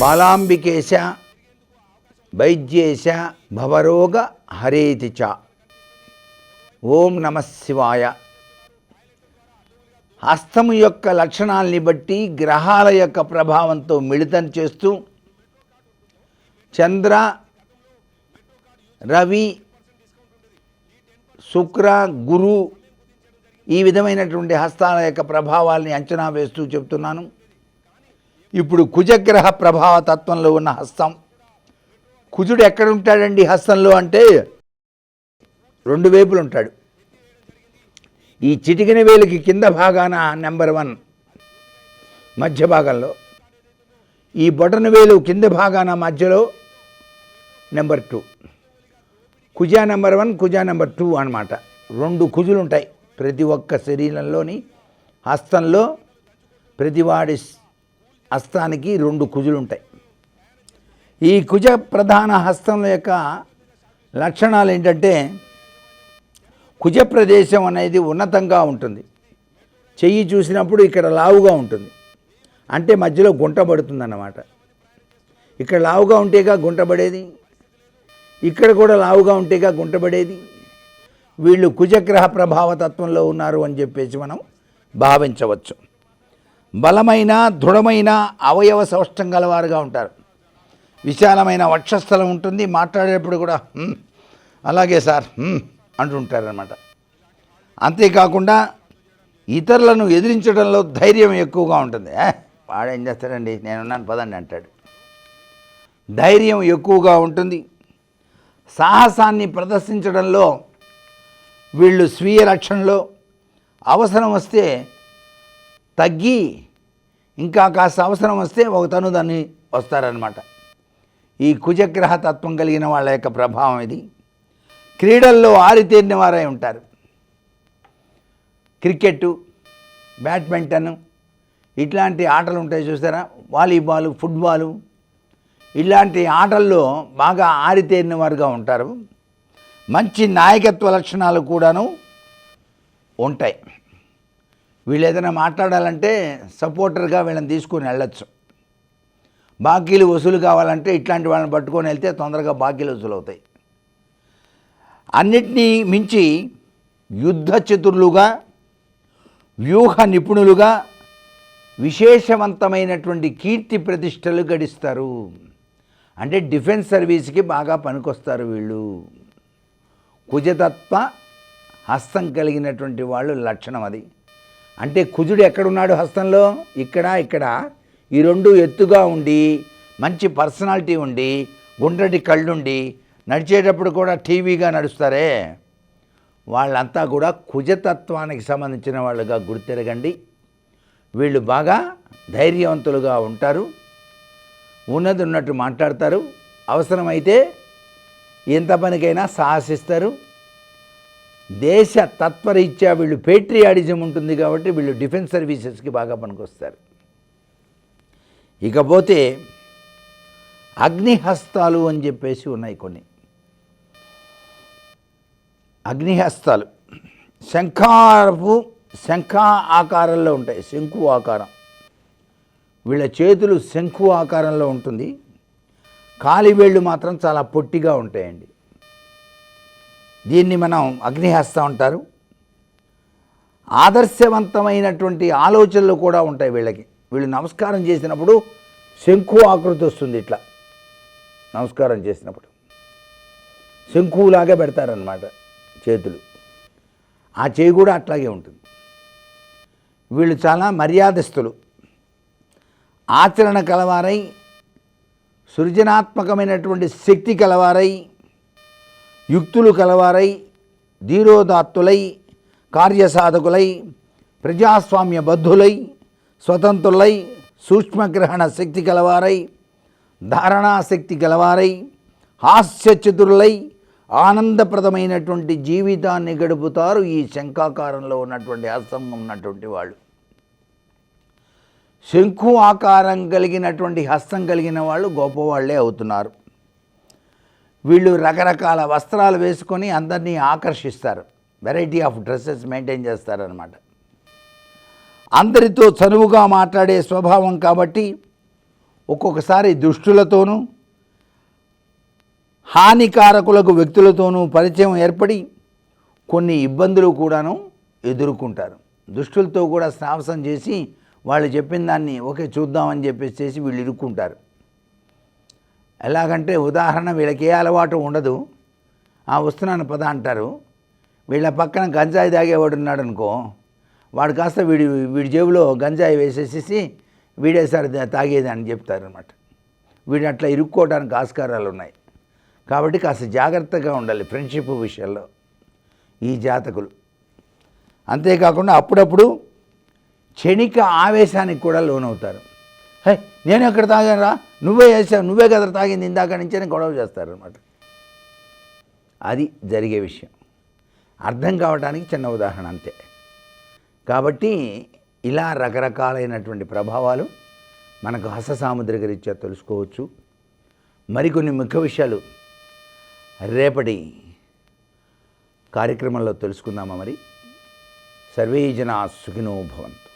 బాలాంబికేశ వైద్యేశ భవరోగ హరేతి చ. ఓం నమ శివాయ. హస్తము యొక్క లక్షణాల్ని బట్టి గ్రహాల యొక్క ప్రభావంతో మిళితం చేస్తూ చంద్ర రవి శుక్ర గురు ఈ విధమైనటువంటి హస్తాల యొక్క ప్రభావాల్ని అంచనా వేస్తూ చెప్తున్నాను. ఇప్పుడు కుజగ్రహ ప్రభావ తత్వంలో ఉన్న హస్తం. కుజుడు ఎక్కడ ఉంటాడండి హస్తంలో అంటే రెండు వైపులు ఉంటాడు ఈ చిటికిన వేలుకి కింద భాగాన నెంబర్ వన్ మధ్య భాగంలో ఈ బొటన వేలు కింద భాగాన మధ్యలో నెంబర్ టూ. కుజా నెంబర్ వన్ కుజా నెంబర్ టూ అన్నమాట. రెండు కుజులు ఉంటాయి ప్రతి ఒక్క శరీరంలోని హస్తంలో ప్రతివాడి హస్తానికి రెండు కుజులు ఉంటాయి ఈ కుజ ప్రధాన హస్తం యొక్క లక్షణాలు ఏంటంటే కుజ ప్రదేశం అనేది ఉన్నతంగా ఉంటుంది. చెయ్యి చూసినప్పుడు ఇక్కడ లావుగా ఉంటుంది. అంటే మధ్యలో గుంట పడుతుందన్నమాట. ఇక్కడ లావుగా ఉంటేగా గుంట పడేది? ఇక్కడ కూడా లావుగా ఉంటేగా గుంట పడేది? వీళ్ళు కుజగ్రహ ప్రభావతత్వంలో ఉన్నారు అని చెప్పేసి మనం భావించవచ్చు. బలమైన దృఢమైన అవయవ సౌష్టం గలవారుగా ఉంటారు. విశాలమైన వక్షస్థలం ఉంటుంది. మాట్లాడేటప్పుడు కూడా అలాగే సార్ అంటుంటారనమాట అంతేకాకుండా ఇతరులను ఎదిరించడంలో ధైర్యం ఎక్కువగా ఉంటుంది. వాడేం చేస్తాడండి? నేనున్నాను పదండి అంటాడు. ధైర్యం ఎక్కువగా ఉంటుంది. సాహసాన్ని ప్రదర్శించడంలో వీళ్ళు స్వీయ రక్షణలో అవసరం వస్తే తగ్గి ఇంకా కాస్త అవసరం వస్తే ఒక తను దాన్ని వస్తారనమాట ఈ కుజగ్రహ తత్వం కలిగిన వాళ్ళ యొక్క ప్రభావం ఇది. క్రీడల్లో ఆరితేరిన వారై ఉంటారు. క్రికెట్టు బ్యాడ్మింటన్ ఇట్లాంటి ఆటలు ఉంటాయి చూసారా వాలీబాల్ ఫుట్బాలు. ఇలాంటి ఆటల్లో బాగా ఆరితేరిన వారుగా ఉంటారు. మంచి నాయకత్వ లక్షణాలు కూడాను ఉంటాయి. వీళ్ళు ఏదైనా మాట్లాడాలంటే సపోర్టర్గా వీళ్ళని తీసుకుని వెళ్ళొచ్చు. బాకీలు వసూలు కావాలంటే ఇట్లాంటి వాళ్ళని పట్టుకొని వెళ్తే తొందరగా బాకీలు వసూలు అవుతాయి అన్నిటినీ మించి యుద్ధ చతుర్లుగా వ్యూహ నిపుణులుగా విశేషవంతమైనటువంటి కీర్తి ప్రతిష్టలు గడిస్తారు. అంటే డిఫెన్స్ సర్వీస్కి బాగా పనికొస్తారు వీళ్ళు. కుజతత్వ హస్తం కలిగినటువంటి వాళ్ళు లక్షణం అది. అంటే కుజుడు ఎక్కడున్నాడు హస్తంలో? ఇక్కడ ఇక్కడ. ఈ రెండు ఎత్తుగా ఉండి మంచి పర్సనాలిటీ ఉండి గుండ్రటి కళ్ళుండి నడిచేటప్పుడు కూడా టీవీగా నడుస్తారే? వాళ్ళంతా కూడా కుజతత్వానికి సంబంధించిన వాళ్ళుగా గుర్తిరగండి. వీళ్ళు బాగా ధైర్యవంతులుగా ఉంటారు. ఉన్నది ఉన్నట్టు మాట్లాడతారు. అవసరమైతే ఎంత పనికైనా సాహసిస్తారు. దేశ తత్వరీత్యా వీళ్ళు పేట్రియాడిజం ఉంటుంది కాబట్టి వీళ్ళు డిఫెన్స్ సర్వీసెస్కి బాగా పనికొస్తారు. ఇకపోతే అగ్నిహస్తాలు అని చెప్పేసి ఉన్నాయి కొన్ని. అగ్నిహస్తాలు. శంఖారపు శంఖ ఆకారంలో ఉంటాయి శంకు ఆకారం. వీళ్ళ చేతులు శంకు ఆకారంలో ఉంటుంది. కాలి వేళ్ళు మాత్రం చాలా పొట్టిగా ఉంటాయండి. దీన్ని మనం అగ్నిహస్తం అంటారు. ఆదర్శవంతమైనటువంటి ఆలోచనలు కూడా ఉంటాయి వీళ్ళకి. వీళ్ళు నమస్కారం చేసినప్పుడు శంకు ఆకృతి వస్తుంది ఇట్లా. నమస్కారం చేసినప్పుడు. శంకువులాగా పెడతారనమాట చేతులు. ఆ చేయి కూడా అట్లాగే ఉంటుంది. వీళ్ళు చాలా మర్యాదస్తులు. ఆచరణ కలవారై సృజనాత్మకమైనటువంటి శక్తి కలవారై యుక్తులు కలవారై ధీరోదాత్తులై కార్యసాధకులై ప్రజాస్వామ్య బద్ధులై స్వతంత్రులై సూక్ష్మగ్రహణ శక్తి కలవారై ధారణాశక్తి గలవారై హాస్యచతురులై ఆనందప్రదమైనటువంటి జీవితాన్ని గడుపుతారు ఈ శంఖాకారంలో ఉన్నటువంటి హస్తం ఉన్నటువంటి వాళ్ళు. శంఖు ఆకారం కలిగినటువంటి హస్తం కలిగిన వాళ్ళు గొప్పవాళ్ళే అవుతున్నారు. వీళ్ళు రకరకాల వస్త్రాలు వేసుకొని అందరినీ ఆకర్షిస్తారు. వెరైటీ ఆఫ్ డ్రెస్సెస్ మెయింటైన్ చేస్తారనమాట అందరితో చనువుగా మాట్లాడే స్వభావం కాబట్టి ఒక్కొక్కసారి దుష్టులతోనూ హానికారకులకు వ్యక్తులతోనూ పరిచయం ఏర్పడి కొన్ని ఇబ్బందులు కూడాను ఎదుర్కొంటారు. దుష్టులతో కూడా సాహసం చేసి వాళ్ళు చెప్పిన దాన్ని ఓకే చూద్దామని చెప్పేసి చేసి వీళ్ళు ఇరుక్కుంటారు. ఎలాగంటే ఉదాహరణ వీళ్ళకి ఏ అలవాటు ఉండదు. ఆ వస్తున్నాను పద అంటారు. వీళ్ళ పక్కన గంజాయి తాగేవాడు ఉన్నాడు అనుకో వాడు కాస్త వీడి వీడి జేబులో గంజాయి వేసేసేసి వీడేసారి తాగేది అని చెప్తారనమాట వీడు అట్లా ఇరుక్కోవడానికి ఆస్కారాలు ఉన్నాయి. కాబట్టి కాస్త జాగ్రత్తగా ఉండాలి ఫ్రెండ్షిప్ విషయంలో ఈ జాతకులు. అంతేకాకుండా అప్పుడప్పుడు క్షణిక ఆవేశానికి కూడా లోనవుతారు. నేను ఎక్కడ తాగానురా? నువ్వే వేసావు నువ్వే కదా తాగింది ఇందాక నుంచే గొడవ చేస్తారు అనమాట అది జరిగే విషయం. అర్థం కావడానికి చిన్న ఉదాహరణ అంతే. కాబట్టి ఇలా రకరకాలైనటువంటి ప్రభావాలు మనకు హస సాముద్రిక రీత్యా తెలుసుకోవచ్చు. మరికొన్ని ముఖ్య విషయాలు రేపటి కార్యక్రమంలో తెలుసుకుందామా మరి? సర్వే జనా సుఖినో భవంతు.